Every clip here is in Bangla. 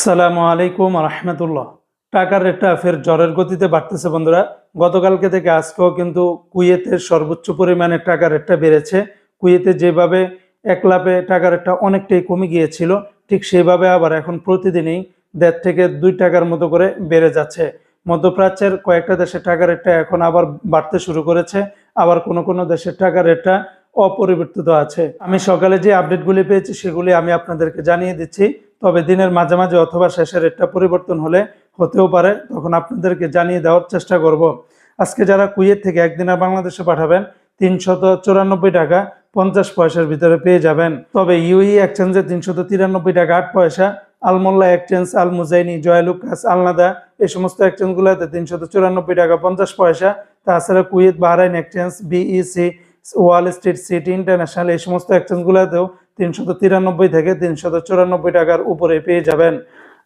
সালামু আলাইকুম রহমতুল্লাহ। টাকার রেটটা ফের জ্বরের গতিতে বাড়তেছে বন্ধুরা। গতকালকে থেকে আজকেও কিন্তু কুয়েতের সর্বোচ্চ পরিমাণে টাকার রেটটা বেড়েছে। কুয়েতে যেভাবে এক লাভে টাকার রেটটা অনেকটাই কমে গিয়েছিল, ঠিক সেভাবে আবার এখন প্রতিদিনই দেড় থেকে দুই টাকার মতো করে বেড়ে যাচ্ছে। মধ্যপ্রাচ্যের কয়েকটা দেশের টাকার রেটটা এখন আবার বাড়তে শুরু করেছে। আবার কোনো কোনো দেশের টাকার রেটটা অপরিবর্তিত আছে। আমি সকালে যে আপডেটগুলি পেয়েছি সেগুলি আমি আপনাদেরকে জানিয়ে দিচ্ছি। তবে দিনের মাঝে মাঝে অথবা শেষে রেটটা পরিবর্তন হলে হতেও পারে, তখন আপনাদেরকে জানিয়ে দেওয়ার চেষ্টা করব। আজকে যারা কুয়েত থেকে একদিনের বাংলাদেশে পাঠাবেন, তিনশত চুরানব্বই টাকা পঞ্চাশ পয়সার ভিতরে পেয়ে যাবেন। তবে ইউই এক্সচেঞ্জে তিনশত তিরানব্বই টাকা আট পয়সা, আলমোল্লা এক্সচেঞ্জ আল মুজাইনি জয়লুকাস আলনাদা এই সমস্ত এক্সচেঞ্জগুলোতে তিনশত চুরানব্বই টাকা পঞ্চাশ পয়সা। তাছাড়া Kuwait, Bahrain exchange, BEC, Wall Street city international এই সমস্ত এক্সচেঞ্জগুলোতেও তিনশত তিরানব্বই থেকে তিনশত চুরানব্বই টাকার উপরে পেয়ে যাবেন।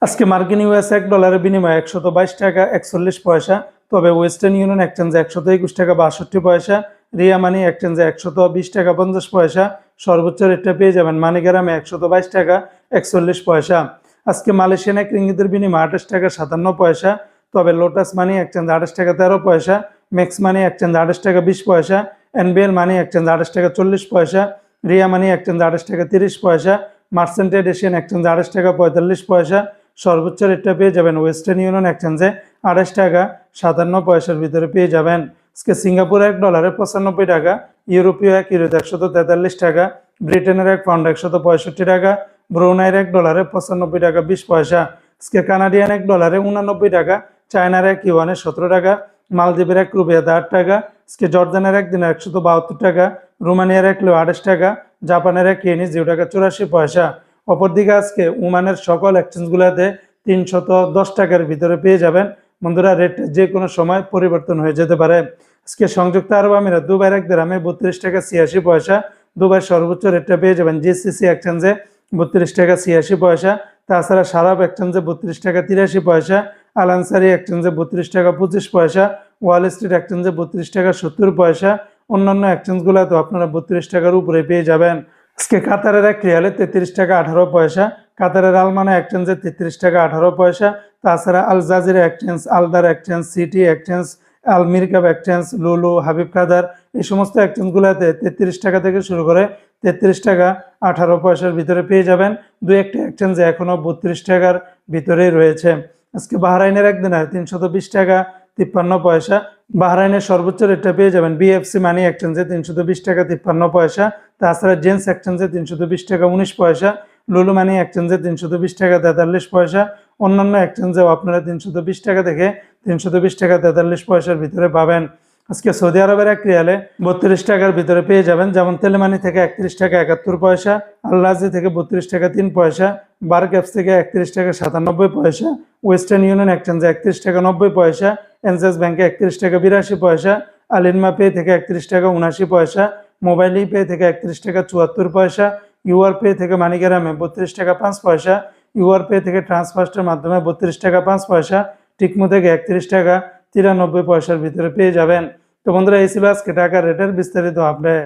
আজকে মার্কিন ইউএস এক ডলারের বিনিময়ে একশত বাইশ টাকা একচল্লিশ পয়সা, তবে ওয়েস্টার্ন ইউনিয়ন এক্সচেঞ্জে একশত একুশ টাকা বাষট্টি পয়সা, রিয়া মানি এক্সচেঞ্জে একশত বিশ টাকা পঞ্চাশ পয়সা, সর্বোচ্চ রেটটা পেয়ে যাবেন মানিগ্রামে একশত বাইশ টাকা একচল্লিশ পয়সা। আজকে মালয়েশিয়ান এক রিঙ্গিতের বিনিময়ে আঠাশ টাকা সাতান্ন পয়সা, তবে লোটাস মানি এক্সচেঞ্জ আঠাশ টাকা তেরো পয়সা ম্যাক্স মানি এক্সচেঞ্জ আঠাশ টাকা বিশ পয়সা, এনবিএল মানি এক্সচেঞ্জ আঠাশ টাকা চল্লিশ পয়সা রিয়া মানি এক্সচেঞ্জ আঠাশ টাকা তিরিশ পয়সা মার্সেন্টেড এশিয়ান এক্সচেঞ্জ আঠাশ টাকা পঁয়তাল্লিশ পয়সা, সর্বোচ্চ রেটটা পেয়ে যাবেন ওয়েস্টার্ন ইউনিয়ন এক্সচেঞ্জে আঠাশ টাকা সাতান্ন পয়সার ভিতরে পেয়ে যাবেন। আজকে সিঙ্গাপুর এক ডলারে পঁচানব্বই টাকা ইউরোপীয় এক ইউরোতে একশত তেতাল্লিশ টাকা ব্রিটেনের এক পাউন্ড একশত পঁয়ষট্টি টাকা ব্রুনাইয়ের এক ডলারে পঁচানব্বই টাকা বিশ পয়সা। আজকে কানাডিয়ান এক ডলারে উনানব্বই টাকা চায়নার এক ইউয়ানে সতেরো টাকা মালদ্বীপের এক রুপিয়াতে আট টাকা, আজকে জর্দানের এক, দিনে একশত বাহাত্তর টাকা রোমানিয়ার এক কিলো আঠাশ টাকা, জাপানের এক ইয়েনি জিরো টাকা চুরাশি পয়সা। অপরদিকে আজকে উমানের সকল এক্সচেঞ্জগুলোতে তিনশত দশ টাকার ভিতরে পেয়ে যাবেন। বন্ধুরা রেট যে কোনো সময় পরিবর্তন হয়ে যেতে পারে। আজকে সংযুক্ত আরব আমিরাত দুবাইয়ের এক গ্রামে বত্রিশ টাকা ছিয়াশি পয়সা। দুবাই সর্বোচ্চ রেটটা পেয়ে যাবেন জিসিসি এক্সচেঞ্জে বত্রিশ টাকা ছিয়াশি পয়সা। তাছাড়া সারাব এক্সচেঞ্জে বত্রিশ টাকা তিরাশি পয়সা। আলানসারি এক্সচেঞ্জে বত্রিশ টাকা পঁচিশ পয়সা। ওয়াল স্ট্রিট এক্সচেঞ্জে বত্রিশ টাকা সত্তর পয়সা। অন্যান্য এক্সচেঞ্জগুলোতে আপনারা বত্রিশ টাকার উপরে পেয়ে যাবেন। আজকে কাতারের এক রিয়ালে তেত্রিশ টাকা আঠারো পয়সা, কাতারের আলমানা এক্সচেঞ্জে তেত্রিশ টাকা আঠারো পয়সা, তাছাড়া Al Jazeera exchange Aldar exchange city exchange Al Mirqab exchange Lulu, Habib Qader, এই সমস্ত এক্সচেঞ্জগুলোতে তেত্রিশ টাকা থেকে শুরু করে তেত্রিশ টাকা আঠারো পয়সার ভিতরে পেয়ে যাবেন। দু একটি এক্সচেঞ্জে এখনও বত্রিশ টাকার ভিতরেই রয়েছে। আজকে বাহরাইনের একদিনে তিনশত বিশ টাকা তিপ্পান্ন পয়সা। বাহরাইনের সর্বোচ্চ রেটটা পেয়ে যাবেন বিএফসি মানি এক্সচেঞ্জে তিনশত বিশ টাকা তিপ্পান্ন পয়সা। তাছাড়া জেন্স এক্সচেঞ্জে তিনশত বিশ টাকা উনিশ পয়সা। লুলু মানি এক্সচেঞ্জে তিনশত বিশ টাকা তেতাল্লিশ পয়সা। অন্যান্য এক্সচেঞ্জেও আপনারা তিনশত বিশ টাকা থেকে তিনশত বিশ টাকা তেতাল্লিশ পয়সার ভিতরে পাবেন। আজকে সৌদি আরবের এক রিয়ালে বত্রিশ টাকার ভিতরে পেয়ে যাবেন। যেমন তেলেমানি থেকে একত্রিশ টাকা একাত্তর পয়সা আল্লাজি থেকে বত্রিশ টাকা তিন পয়সা বার ক্যাপস থেকে একত্রিশ টাকা সাতানব্বই পয়সা, ওয়েস্টার্ন ইউনিয়ন এক্সচেঞ্জে একত্রিশ টাকা নব্বই পয়সা এনসেস ব্যাংকে একত্রিশ টাকা বিরাশি পয়সা, আলিনমা পে থেকে একত্রিশ টাকা উনাশি পয়সা, মোবাইল পে থেকে একত্রিশ টাকা চুয়াত্তর পয়সা, ইউআর পে থেকে মানিকেরামে বত্রিশ টাকা পাঁচ পয়সা, ইউআর পে থেকে ট্রান্সফার্স্টের মাধ্যমে বত্রিশ টাকা পাঁচ পয়সা, টিকমো থেকে একত্রিশ টাকা তিরানব্বই পয়সার ভিতরে পেয়ে যাবেন। তো বন্ধুরা, এই ছিল আজকে টাকা রেটের বিস্তারিত আপডেট